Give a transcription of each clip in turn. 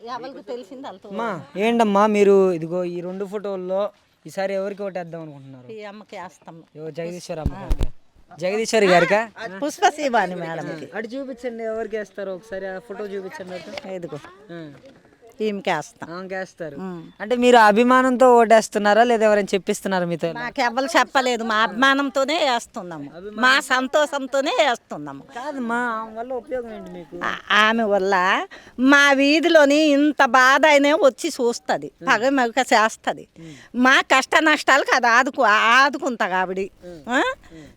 ఎవరికి తెలిసింది వాళ్ళతో అమ్మా ఏంటమ్మా మీరు ఇదిగో ఈ రెండు ఫోటోల్లో ఈసారి ఎవరికి ఓటేద్దాం అనుకుంటున్నారు? ఈ అమ్మకి వేస్తాం. ఎవరు జగదీశ్వర్ అమ్మ గారికా? జగదీశ్వర్ గారికా? పుష్పశివాని మేడంకి. అటు చూపించండి ఎవరికి వేస్తారు ఒకసారి ఆ ఫోటో చూపించండి అటు. ఇదిగో. ఆ. ఈమెకి వేస్తాం వేస్తారు అంటే మీరు అభిమానంతో ఓటేస్తున్నారా లేదా ఎవరైనా చెప్పిస్తున్నారా మీతో మాకు ఎవరు చెప్పలేదు. మా అభిమానంతోనే వేస్తున్నాము. మా సంతోషంతోనే వేస్తున్నాము. కాదమ్మా ఆమె వల్ల ఉపయోగం ఏంటి మీకు? ఆమె వల్ల మా వీధిలోని ఇంత బాధ అయినా వచ్చి చూస్తుంది. పగ మగ చేస్తుంది. మా కష్ట నష్టాలకు అది ఆదుకు ఆదుకుంటా ఆ?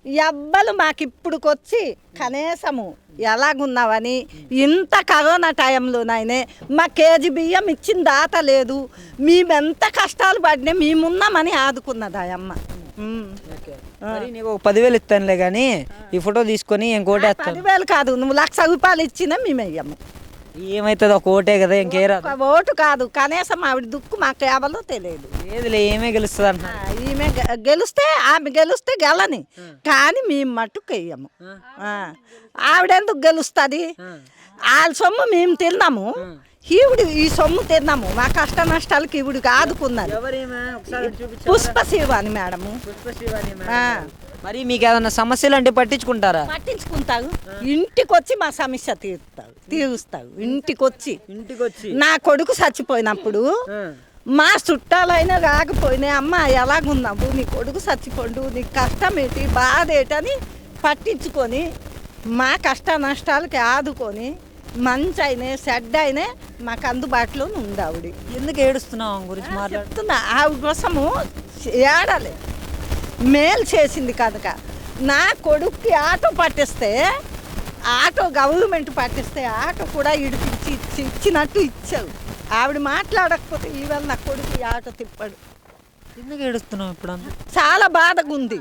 ఎవ్వరు మాకు ఇప్పుడుకొచ్చి కనీసము ఎలాగున్నావని? ఇంత కరోనా టైంలోనైనా మా కేజీ బియ్యం ఇచ్చిన దాత లేదు. మేమెంత కష్టాలు పడినా మేమున్నామని ఆదుకున్నది ఆ అమ్మ. ఉమ్. ఓకే. మరి నీకు ఒక పదివేలు ఇస్తానులే కానీ ఈ ఫోటో తీసుకొని ఇంకోటి పదివేలు కాదు నువ్వు లక్ష రూపాయలు ఇచ్చినా మేము వెయ్యము ఏమవుతుంది ఒక ఓటే కదా ఇంకే రాదు. ఒక ఓటు కాదు కనీసం ఆవిడ దుక్కు మాకు కేవలో తెలియదు. ఏదిలే ఏమే గెలుస్తుంది అంట. ఆ, ఈమె గె- గెలిస్తే ఆమె గెలిస్తే గెలని కానీ మేము మట్టుకు వెయ్యము. ఆ. ఆవిడెందుకు గెలుస్తుంది? వాళ్ళ సొమ్ము మేము తిన్నాము. ఈవిడ ఈ సొమ్ము తిన్నాము. మా కష్ట నష్టాలకి ఈవిడికి ఆదుకున్నది. ఎవరేమే ఒకసారి చూపించు పుష్పశివాని మేడము. ఆ. మరి మీకు ఏదైనా సమస్యలు అంటే పట్టించుకుంటారా. పట్టించుకుంటావు ఇంటికి వచ్చి మా సమస్య తీరుతావు తీరుస్తావు ఇంటికి వచ్చి ఇంటికి వచ్చి నా కొడుకు చచ్చిపోయినప్పుడు మా చుట్టాలైనా రాకపోయినా అమ్మ ఎలాగున్నావు? నీ కొడుకు చచ్చిపోండు. నీ కష్టం ఏంటి బాధ ఏంటని పట్టించుకొని మా కష్ట నష్టాలకి ఆదుకొని మంచి అయినా చెడ్డ అయినా మాకు అందుబాటులో ఉంది ఆవిడ. ఎందుకు ఏడుస్తున్నావు గురించి మాట్లాడు. చెప్తున్నా. ఆవిడ కోసము ఏడాలి. మేలు చేసింది కనుక. నా కొడుక్కి ఆటో పట్టిస్తే ఆటో గవర్నమెంట్ పట్టిస్తే ఆటో కూడా ఇడిపించి ఇచ్చి ఇచ్చినట్టు ఇచ్చావు. ఆవిడ మాట్లాడకపోతే ఈవేళ నా కొడుకు ఆటో తిప్పాడు. ఎందుకు ఏడుస్తున్నావు ఇప్పుడు చాలా బాధగా ఉంది.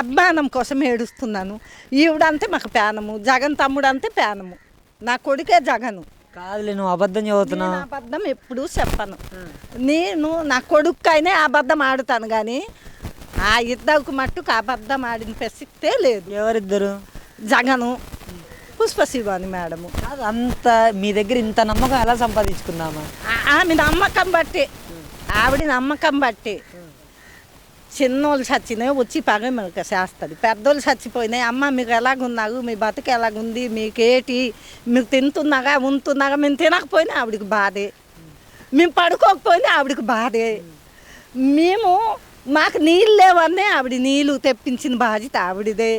అభిమానం కోసం ఏడుస్తున్నాను. ఈవిడంతే మాకు పేనము జగన్ తమ్ముడు అంతే పేనము నా కొడుకే జగను. కాదులే నువ్వు అబద్ధం చదువుతున్నావు. నేను అబద్ధం ఎప్పుడూ చెప్పను. నేను నా కొడుక్కైనా అబద్ధం ఆడుతాను కానీ ఆ ఇద్దరికి మట్టుకు అబద్ధం ఆడిన ప్రసక్తే లేదు. ఎవరిద్దరు? జగను పుష్పశివాని మేడము. కాదు అంత మీ దగ్గర ఇంత నమ్మకం ఎలా సంపాదించుకుందామా ఆ- ఆమె నమ్మకం బట్టి ఆవిడ నమ్మకం బట్టి. చిన్నోళ్ళు చచ్చినాయి వచ్చి పగ మీకు చేస్తుంది. పెద్దోళ్ళు చచ్చిపోయినాయి అమ్మ మీకు ఎలాగున్నారు మీ బతుకు ఎలాగుంది? మీకేటి? మీకు తింటున్నాగా ఉంటున్నాగా? మేము తినకపోయినా ఆవిడకి బాధే. మేము పడుకోకపోయినా ఆవిడకి బాధే. మేము మాకు నీళ్ళు లేవన్నీ ఆవిడ నీళ్ళు తెప్పించిన బాధ్యత ఆవిడదే.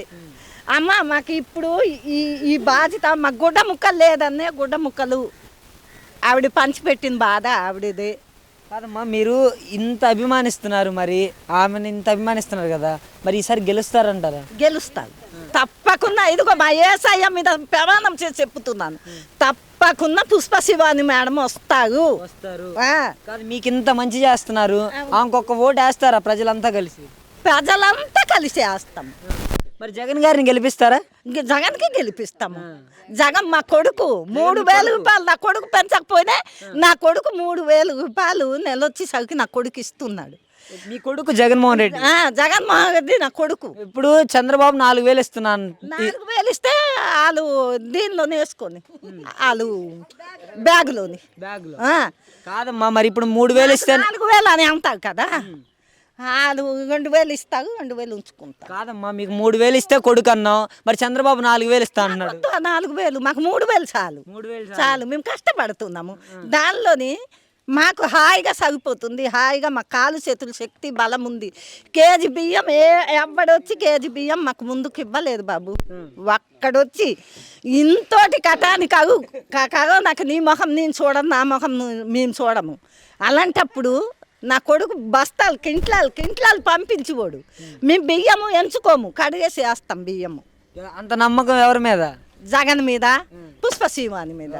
అమ్మ మాకు ఇప్పుడు ఈ ఈ బాధ్యత మాకు గుడ్డ ముక్కలు లేదన్నే గుడ్డ ముక్కలు ఆవిడ పంచిపెట్టిన బాధ ఆవిడదే. కాదమ్మా మీరు ఇంత అభిమానిస్తున్నారు మరి ఆమెను ఇంత అభిమానిస్తున్నారు కదా మరి ఈసారి గెలుస్తారంటారా? గెలుస్తాను తప్పకుండా ఇదిగో మా ఏసయ్య మీద ప్రమాణం చేసి చెప్తున్నాను తప్పకుండా పుష్పశివాని మేడం వస్తారు. వస్తారు. కాదు మీకు ఇంత మంచి చేస్తున్నారు. ఆమెకొక ఓటు వేస్తారా ప్రజలంతా కలిసి? ప్రజలంతా కలిసి వేస్తాం. మరి జగన్ గారిని గెలిపిస్తారా? ఇంక జగన్కి గెలిపిస్తాము. జగన్ మా కొడుకు మూడు వేల రూపాయలు నా కొడుకు పెంచకపోయినా నా కొడుకు మూడు వేల రూపాయలు నెలొచ్చి సరికి నా కొడుకు ఇస్తున్నాడు. మీ కొడుకు జగన్మోహన్ రెడ్డి? ఆ, జగన్మోహన్ రెడ్డి నా కొడుకు. ఇప్పుడు చంద్రబాబు నాలుగు వేలు ఇస్తున్నాను. నాలుగు వేలు ఇస్తే వాళ్ళు దీనిలోనే వేసుకొని వాళ్ళు బ్యాగులోని. బ్యాగ్లో. ఆ. కాదమ్మా మరి ఇప్పుడు మూడు వేలు ఇస్తే నాలుగు వేలు అని అంటావు కదా. వాళ్ళు రెండు వేలు ఇస్తారు రెండు వేలు ఉంచుకుంటారు కాదమ్మా మీకు మూడు వేలు ఇస్తే కొడుకు అన్నావు. మరి చంద్రబాబు నాలుగు వేలు ఇస్తా అన్నాడు. వద్దు ఆ నాలుగు వేలు మాకు మూడు వేలు చాలు. మూడు వేలు చాలు మేము కష్టపడుతున్నాము. దానిలోని మాకు హాయిగా సరిపోతుంది. హాయిగా మా కాలు చేతుల శక్తి బలం ఉంది. కేజీ బియ్యం ఏ ఎవ్వడొచ్చి కేజీ బియ్యం మాకు ముందుకు ఇవ్వలేదు బాబు. ఒక్కడొచ్చి ఇంతోటి కటాని కగు కగో నాకు నీ మొహం నేను చూడను నా మొహం మేము చూడము. అలాంటప్పుడు నా కొడుకు బస్తాలు కింట్లాలు కింట్లాలు పంపించుకోడు మేము బియ్యము ఎంచుకోము కడిగేసి వేస్తాం బియ్యము. అంత నమ్మకం ఎవరి మీద? జగన్ మీద పుష్పశివాని మీద.